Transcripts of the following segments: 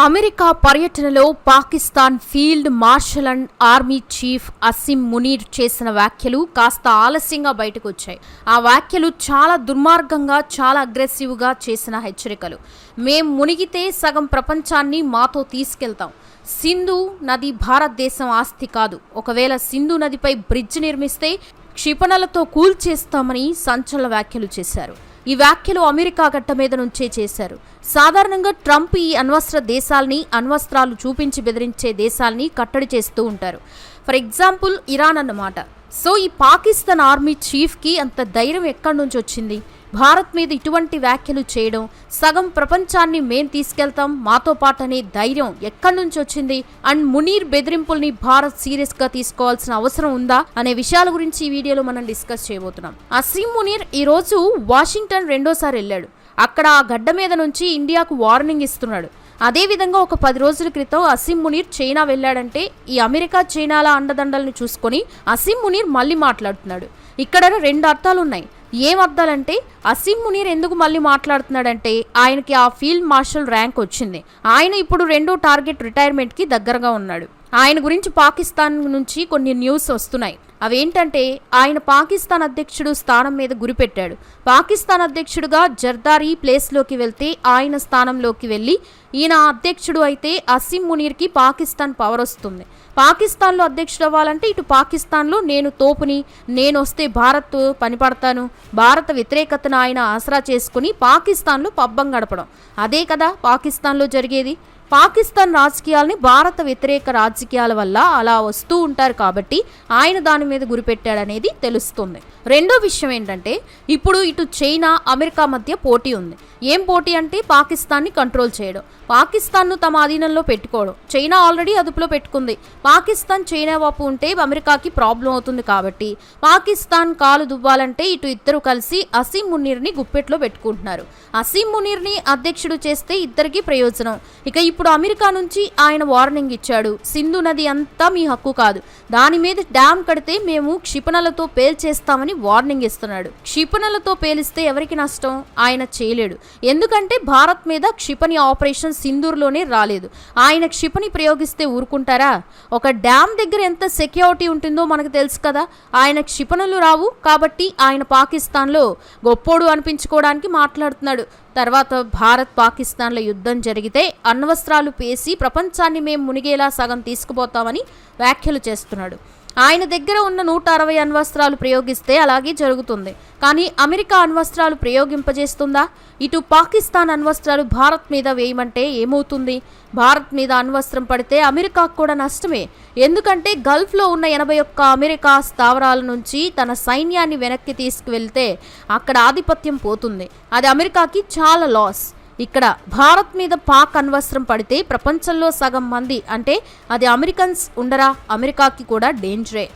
America పర్యటనలో Pakistan field marshal and army chief Asim Munir చేసిన వ్యాఖ్యలు కాస్త ఆలస్యంగా బయటకు వచ్చాయి ఆ వ్యాఖ్యలు చాలా దుర్మార్గంగా చాలా అగ్రెసివ్గా చేసిన హెచ్చరికలు. మేం మునిగితే సగం ప్రపంచాన్ని మాతో తీసుకెళ్తాం. సింధు నది భారతదేశం ఆస్తి కాదు. ఒకవేళ సింధు నదిపై బ్రిడ్జ్ నిర్మిస్తే క్షిపణలతో కూల్చేస్తామని సంచలన వ్యాఖ్యలు చేశారు. ఈ వ్యాఖ్యలు అమెరికా గట్ట మీద నుంచే చేశారు. సాధారణంగా ట్రంప్ ఈ అణ్వస్త్ర దేశాల్ని అణ్వస్త్రాలు చూపించి బెదిరించే దేశాల్ని కట్టడి చేస్తూ ఉంటారు. ఫర్ ఎగ్జాంపుల్ ఇరాన్ అన్నమాట. సో ఈ పాకిస్తాన్ ఆర్మీ చీఫ్కి అంత ధైర్యం ఎక్కడి నుంచి వచ్చింది? భారత్ మీద ఇటువంటి వ్యాఖ్యలు చేయడం సగం ప్రపంచాన్ని మేం తీసుకెళ్తాం మాతో పాటనే ధైర్యం ఎక్కడి నుంచి వచ్చింది? అండ్ మునీర్ బెదిరింపుల్ని భారత్ సీరియస్గా తీసుకోవాల్సిన అవసరం ఉందా? అనే విషయాల గురించి ఈ వీడియోలో మనం డిస్కస్ చేయబోతున్నాం. అసీం మునీర్ ఈ రోజు వాషింగ్టన్ రెండోసారి వెళ్ళాడు. అక్కడ ఆ గడ్డ మీద నుంచి ఇండియాకు వార్నింగ్ ఇస్తున్నాడు. అదేవిధంగా ఒక పది రోజుల క్రితం అసీం మునీర్ చైనా వెళ్ళాడంటే ఈ అమెరికా చైనాల అండదండల్ని చూసుకొని అసీం మునీర్ మళ్ళీ మాట్లాడుతున్నాడు. ఇక్కడ రెండు అర్థాలు ఉన్నాయి ఏం అర్థాలంటే అసీం మునీర్ ఎందుకు మళ్ళీ మాట్లాడుతున్నాడంటే ఆయనకి ఆ ఫీల్డ్ మార్షల్ ర్యాంక్ వచ్చింది. ఆయన ఇప్పుడు రెండో టార్గెట్ రిటైర్మెంట్కి దగ్గరగా ఉన్నాడు. ఆయన గురించి పాకిస్తాన్ నుంచి కొన్ని న్యూస్ వస్తున్నాయి. అవేంటంటే ఆయన పాకిస్తాన్ అధ్యక్షుడు స్థానం మీద గురిపెట్టాడు. పాకిస్తాన్ అధ్యక్షుడుగా జర్దారీ ప్లేస్లోకి వెళ్తే ఆయన స్థానంలోకి వెళ్ళి ఈయన అధ్యక్షుడు అయితే అసీం మునీర్కి పాకిస్తాన్ పవర్ వస్తుంది. పాకిస్తాన్లో అధ్యక్షుడు అవ్వాలంటే ఇటు పాకిస్తాన్లో నేను తోపుని నేను వస్తే భారత్ పనిపడతాను భారత వ్యతిరేకతను ఆయన ఆసరా చేసుకుని పాకిస్తాన్లో పబ్బం గడపడం. అదే కదా పాకిస్తాన్లో జరిగేది. పాకిస్తాన్ రాజకీయాలని భారత వ్యతిరేక రాజకీయాల వల్ల అలా వస్తూ ఉంటారు కాబట్టి ఆయన దాని మీద గురిపెట్టాడనేది తెలుస్తుంది. రెండో విషయం ఏంటంటే ఇప్పుడు ఇటు చైనా అమెరికా మధ్య పోటీ ఉంది. ఏం పోటీ అంటే పాకిస్తాన్ని కంట్రోల్ చేయడం. పాకిస్తాన్ను తమ అధీనంలో పెట్టుకోవడం. చైనా ఆల్రెడీ అదుపులో పెట్టుకుంది. పాకిస్తాన్ చైనా వైపు ఉంటే అమెరికాకి ప్రాబ్లం అవుతుంది కాబట్టి పాకిస్తాన్ కాలు దువ్వాలంటే ఇటు ఇద్దరు కలిసి అసీం మునీర్ని గుప్పెట్లో పెట్టుకుంటున్నారు. అసీం మునీర్ని అధ్యక్షుడు చేస్తే ఇద్దరికి ప్రయోజనం. ఇక ఇప్పుడు అమెరికా నుంచి ఆయన వార్నింగ్ ఇచ్చాడు. సింధు నది అంతా మీ హక్కు కాదు. దాని మీద డ్యామ్ కడితే మేము క్షిపణలతో పేల్చేస్తామని వార్నింగ్ ఇస్తున్నాడు. క్షిపణులతో పేలిస్తే ఎవరికి నష్టం? ఆయన చేయలేడు. ఎందుకంటే భారత్ మీద క్షిపణి ఆపరేషన్ సింధూర్లోనే రాలేదు. ఆయన క్షిపణి ప్రయోగిస్తే ఊరుకుంటారా? ఒక డ్యామ్ దగ్గర ఎంత సెక్యూరిటీ ఉంటుందో మనకు తెలుసు కదా. ఆయన క్షిపణులు రావు కాబట్టి ఆయన పాకిస్తాన్లో గొప్పోడు అనిపించుకోవడానికి మాట్లాడుతున్నాడు. తర్వాత భారత్ పాకిస్తాన్ల యుద్ధం జరిగితే అణ్వస్త్రాలు పేసి ప్రపంచాన్ని మేము మునిగేలా సగం తీసుకుపోతామని వ్యాఖ్యలు చేస్తున్నాడు. ఆయన దగ్గర ఉన్న నూట అరవై అణ్వస్త్రాలు ప్రయోగిస్తే అలాగే జరుగుతుంది. కానీ అమెరికా అణ్వస్త్రాలు ప్రయోగింపజేస్తుందా? ఇటు పాకిస్తాన్ అణ్వస్త్రాలు భారత్ మీద వేయమంటే ఏమవుతుంది? భారత్ మీద అణ్వస్త్రం పడితే అమెరికాకు కూడా నష్టమే. ఎందుకంటే గల్ఫ్లో ఉన్న ఎనభై ఒక్క అమెరికా స్థావరాల నుంచి తన సైన్యాన్ని వెనక్కి తీసుకువెళ్తే అక్కడ ఆధిపత్యం పోతుంది. అది అమెరికాకి చాలా లాస్. ఇక్కడ భారత్ మీద పాక్ అణ్వస్త్రం పడితే ప్రపంచంలో సగం మంది అంటే అది అమెరికన్స్ ఉండరా? అమెరికాకి కూడా డేంజరే.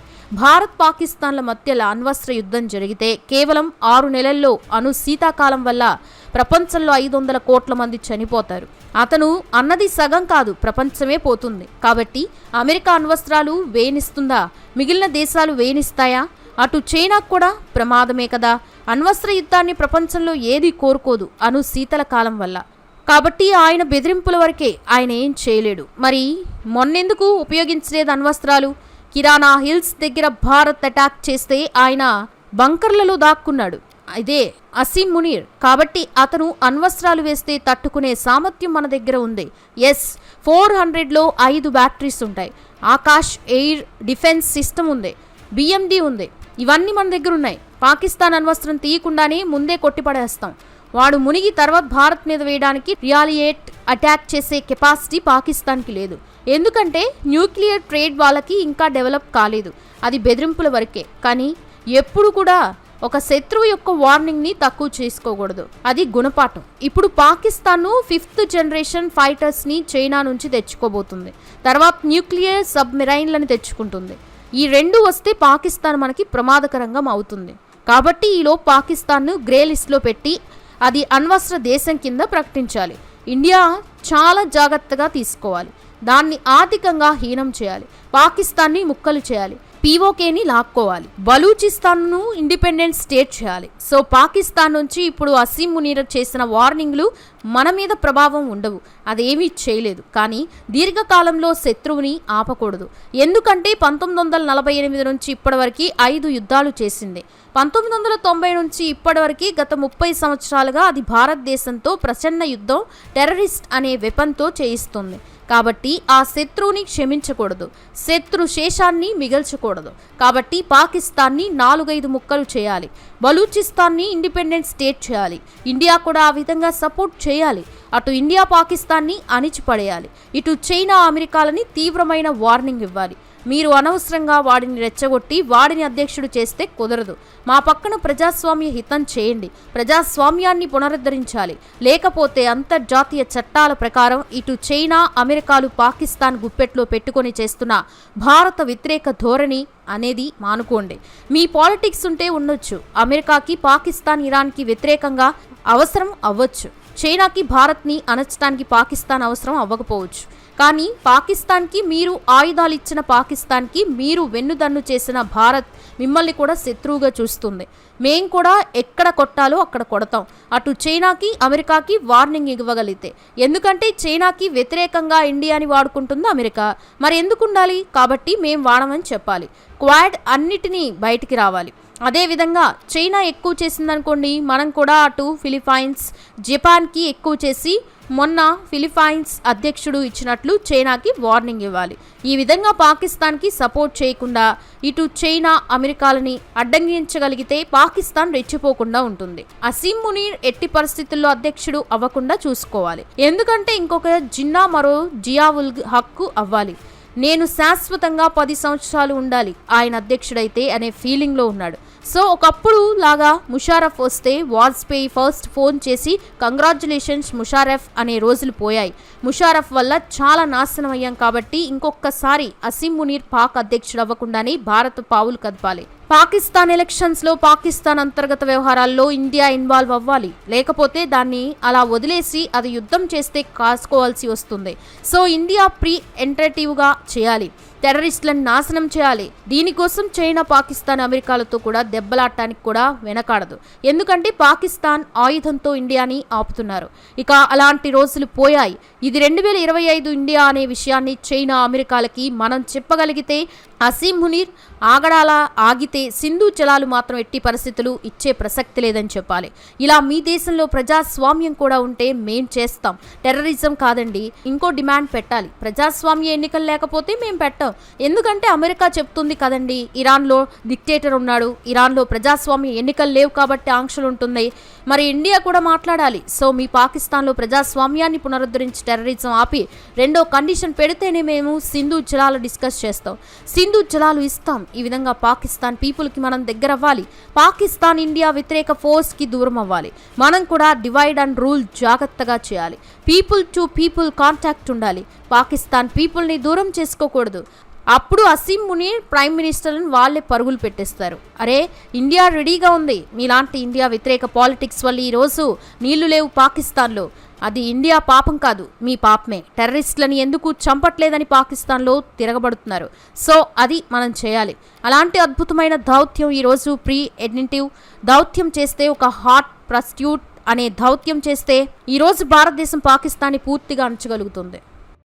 భారత్ పాకిస్తాన్ల మధ్యలో అణ్వస్త్ర యుద్ధం జరిగితే కేవలం ఆరు నెలల్లో అను శీతాకాలం వల్ల ప్రపంచంలో ఐదు వందల కోట్ల మంది చనిపోతారు. అతను అన్నది సగం కాదు ప్రపంచమే పోతుంది. కాబట్టి అమెరికా అణ్వస్త్రాలు వేణిస్తుందా మిగిలిన దేశాలు వేణిస్తాయా అటు చైనాకు కూడా ప్రమాదమే కదా. అణ్వస్త్ర యుద్ధాన్ని ప్రపంచంలో ఏది కోరుకోదు అను శీతల కాలం వల్ల. కాబట్టి ఆయన బెదిరింపుల వరకే ఆయన ఏం చేయలేడు. మరి మొన్నెందుకు ఉపయోగించలేదు అణ్వస్త్రాలు? కిరాణా హిల్స్ దగ్గర భారత్ అటాక్ చేస్తే ఆయన బంకర్లలో దాక్కున్నాడు. ఇదే అసీం మునీర్. కాబట్టి అతను అణ్వస్త్రాలు వేస్తే తట్టుకునే సామర్థ్యం మన దగ్గర ఉంది. ఎస్ ఫోర్ హండ్రెడ్లో ఐదు బ్యాటరీస్ ఉంటాయి. ఆకాష్ ఎయిర్ డిఫెన్స్ సిస్టమ్ ఉంది. బిఎండి ఉంది. ఇవన్నీ మన దగ్గర ఉన్నాయి పాకిస్తాన్ అణ్వస్త్రం తీయకుండానే ముందే కొట్టిపడేస్తాం. వాడు మునిగి తర్వాత భారత్ మీద వేయడానికి రియాలియేట్ అటాక్ చేసే కెపాసిటీ పాకిస్తాన్కి లేదు. ఎందుకంటే న్యూక్లియర్ ట్రేడ్ వాళ్ళకి ఇంకా డెవలప్ కాలేదు. అది బెదిరింపుల వరకే. కానీ ఎప్పుడు కూడా ఒక శత్రువు యొక్క వార్నింగ్ని తక్కువ చేసుకోకూడదు. అది గుణపాఠం. ఇప్పుడు పాకిస్తాను ఫిఫ్త్ జనరేషన్ ఫైటర్స్ని చైనా నుంచి తెచ్చుకోబోతుంది. తర్వాత న్యూక్లియర్ సబ్మెరైన్లను తెచ్చుకుంటుంది. ఈ రెండు వస్తే పాకిస్తాన్ మనకి ప్రమాదకరంగా అవుతుంది. కాబట్టి ఈలో పాకిస్తాన్ను గ్రే లిస్ట్లో పెట్టి అది అణ్వస్త్ర దేశం కింద ప్రకటించాలి. ఇండియా చాలా జాగ్రత్తగా తీసుకోవాలి. దాన్ని ఆర్థికంగా హీనం చేయాలి. పాకిస్తాన్ని ముక్కలు చేయాలి. పీఓకేని లాక్కోవాలి. బలూచిస్తాన్ను ఇండిపెండెంట్ స్టేట్ చేయాలి. సో పాకిస్తాన్ నుంచి ఇప్పుడు అసీం మునీర్ చేసిన వార్నింగ్లు మన మీద ప్రభావం ఉండవు. అదేమీ చేయలేదు. కానీ దీర్ఘకాలంలో శత్రువుని ఆపకూడదు. ఎందుకంటే పంతొమ్మిది వందల నలభై ఎనిమిది నుంచి ఇప్పటివరకు ఐదు యుద్ధాలు చేసింది. పంతొమ్మిది వందల తొంభై నుంచి ఇప్పటివరకు గత ముప్పై సంవత్సరాలుగా అది భారతదేశంతో ప్రచండ యుద్ధం టెర్రరిస్ట్ అనే వెపన్తో చేయిస్తుంది. కాబట్టి ఆ శత్రువుని క్షమించకూడదు. శత్రు శేషాన్ని మిగల్చకూడదు. కాబట్టి పాకిస్తాన్ని నాలుగైదు ముక్కలు చేయాలి. బలూచిస్తాన్ని ఇండిపెండెంట్ స్టేట్ చేయాలి. ఇండియా కూడా ఆ విధంగా సపోర్ట్ చేయాలి. అటు ఇండియా పాకిస్తాన్ని అణిచిపడేయాలి. ఇటు చైనా అమెరికాలని తీవ్రమైన వార్నింగ్ ఇవ్వాలి. మీరు అనవసరంగా వాడిని రెచ్చగొట్టి వాడిని అధ్యక్షుడు చేస్తే కుదరదు. మా పక్కన ప్రజాస్వామ్య హితం చేయండి. ప్రజాస్వామ్యాన్ని పునరుద్ధరించాలి. లేకపోతే అంతర్జాతీయ చట్టాల ప్రకారం ఇటు చైనా అమెరికాలు పాకిస్తాన్ గుప్పెట్లో పెట్టుకొని చేస్తున్న భారత వ్యతిరేక ధోరణి అనేది మానుకోండి. మీ పాలిటిక్స్ ఉంటే ఉండొచ్చు. అమెరికాకి పాకిస్తాన్ ఇరాన్కి వ్యతిరేకంగా అవసరం అవ్వచ్చు. చైనాకి భారత్ని అణచడానికి పాకిస్తాన్ అవసరం అవ్వకపోవచ్చు. కానీ పాకిస్తాన్కి మీరు ఆయుధాలు ఇచ్చిన పాకిస్తాన్కి మీరు వెన్నుదన్ను చేసిన భారత్ మిమ్మల్ని కూడా శత్రువుగా చూస్తుంది. మేం కూడా ఎక్కడ కొట్టాలో అక్కడ కొడతాం. అటు చైనాకి అమెరికాకి వార్నింగ్ ఇవ్వగలిగితే. ఎందుకంటే చైనాకి వ్యతిరేకంగా ఇండియాని వాడుకుంటుంది అమెరికా. మరి ఎందుకు ఉండాలి కాబట్టి మేం వాడమని చెప్పాలి. క్వాడ్ అన్నిటినీ బయటికి రావాలి. అదేవిధంగా చైనా ఎక్కువ చేసిందనుకోండి మనం కూడా అటు ఫిలిపైన్స్ జపాన్కి ఎక్కువ చేసి మొన్న ఫిలిపైన్స్ అధ్యక్షుడు ఇచ్చినట్లు చైనాకి వార్నింగ్ ఇవ్వాలి. ఈ విధంగా పాకిస్తాన్కి సపోర్ట్ చేయకుండా ఇటు చైనా అమెరికాలని అడ్డంగించగలిగితే పాకిస్తాన్ రెచ్చిపోకుండా ఉంటుంది. అసీం మునీర్ ఎట్టి పరిస్థితుల్లో అధ్యక్షుడు అవ్వకుండా చూసుకోవాలి. ఎందుకంటే ఇంకొక జిన్నా మరో జియావుల్ హక్కు అవ్వాలి. నేను శాశ్వతంగా పది సంవత్సరాలు ఉండాలి. ఆయన అధ్యక్షుడైతే అనే ఫీలింగ్లో ఉన్నాడు. సో ఒకప్పుడు లాగా ముషారఫ్ వస్తే వాజ్పేయి ఫస్ట్ ఫోన్ చేసి కంగ్రాచులేషన్స్ ముషారఫ్ అనే రోజులు పోయాయి. ముషారఫ్ వల్ల చాలా నాశనం అయ్యాం కాబట్టి ఇంకొకసారి అసీం మునీర్ పాక్ అధ్యక్షుడు అవ్వకుండానే భారత్ పావులు కదపాలి. పాకిస్తాన్ ఎలక్షన్స్లో పాకిస్తాన్ అంతర్గత వ్యవహారాల్లో ఇండియా ఇన్వాల్వ్ అవ్వాలి. లేకపోతే దాన్ని అలా వదిలేసి అది యుద్ధం చేస్తే కాసుకోవాల్సి వస్తుంది. సో ఇండియా ప్రీ ఎంటరేటివ్గా చేయాలి. టెర్రరిస్టులను నాశనం చేయాలి. దీనికోసం చైనా పాకిస్తాన్ అమెరికాలతో కూడా దెబ్బలాడటానికి కూడా వెనకాడదు. ఎందుకంటే పాకిస్తాన్ ఆయుధంతో ఇండియాని ఆపుతున్నారు. ఇక అలాంటి రోజులు పోయాయి. ఇది రెండు వేల ఇరవై ఐదు ఇండియా అనే విషయాన్ని చైనా అమెరికాలకి మనం చెప్పగలిగితే అసీం మునీర్ ఆగడాల ఆగితే సింధు జలాలు మాత్రం ఎట్టి పరిస్థితులు ఇచ్చే ప్రసక్తి లేదని చెప్పాలి. ఇలా మీ దేశంలో ప్రజాస్వామ్యం కూడా ఉంటే మేం చేస్తాం. టెర్రరిజం కాదండి ఇంకో డిమాండ్ పెట్టాలి. ప్రజాస్వామ్య ఎన్నికలు లేకపోతే మేము పెట్టాం. ఎందుకంటే అమెరికా చెప్తుంది కదండి ఇరాన్లో డిక్టేటర్ ఉన్నాడు ఇరాన్లో ప్రజాస్వామ్య ఎన్నికలు లేవు కాబట్టి ఆంక్షలు ఉంటున్నాయి. మరి ఇండియా కూడా మాట్లాడాలి. సో మీ పాకిస్తాన్లో ప్రజాస్వామ్యాన్ని పునరుద్ధరించి టెర్రరిజం ఆపి రెండో కండిషన్ పెడితేనే మేము సింధు జలాలు డిస్కస్ చేస్తాం. సింధు జలాలు ఇస్తాం. ఈ విధంగా పాకిస్తాన్ పీపుల్కి మనం దగ్గర అవ్వాలి. పాకిస్తాన్ ఇండియా వ్యతిరేక ఫోర్స్కి దూరం అవ్వాలి. మనం కూడా డివైడ్ అండ్ రూల్ జాగ్రత్తగా చేయాలి. పీపుల్ టు పీపుల్ కాంటాక్ట్ ఉండాలి. పాకిస్తాన్ పీపుల్ని దూరం చేసుకోకూడదు. అప్పుడు అసీం మునీర్ ప్రైమ్ మినిస్టర్ని వాళ్ళే పరుగులు పెట్టేస్తారు. అరే ఇండియా రెడీగా ఉంది. మీలాంటి ఇండియా వ్యతిరేక పాలిటిక్స్ వల్ల ఈరోజు నీళ్ళు లేవు పాకిస్తాన్లో. అది ఇండియా పాపం కాదు మీ పాపమే. టెర్రరిస్ట్లని ఎందుకు చంపట్లేదని పాకిస్తాన్లో తిరగబడుతున్నారు. సో అది మనం చేయాలి. అలాంటి అద్భుతమైన దౌత్యం ఈరోజు ప్రీ ఎడ్నిటివ్ దౌత్యం చేస్తే ఒక హాట్ ప్రస్ట్యూట్ అనే దౌత్యం చేస్తే ఈరోజు భారతదేశం పాకిస్తాన్ని పూర్తిగా అణచగలుగుతుంది.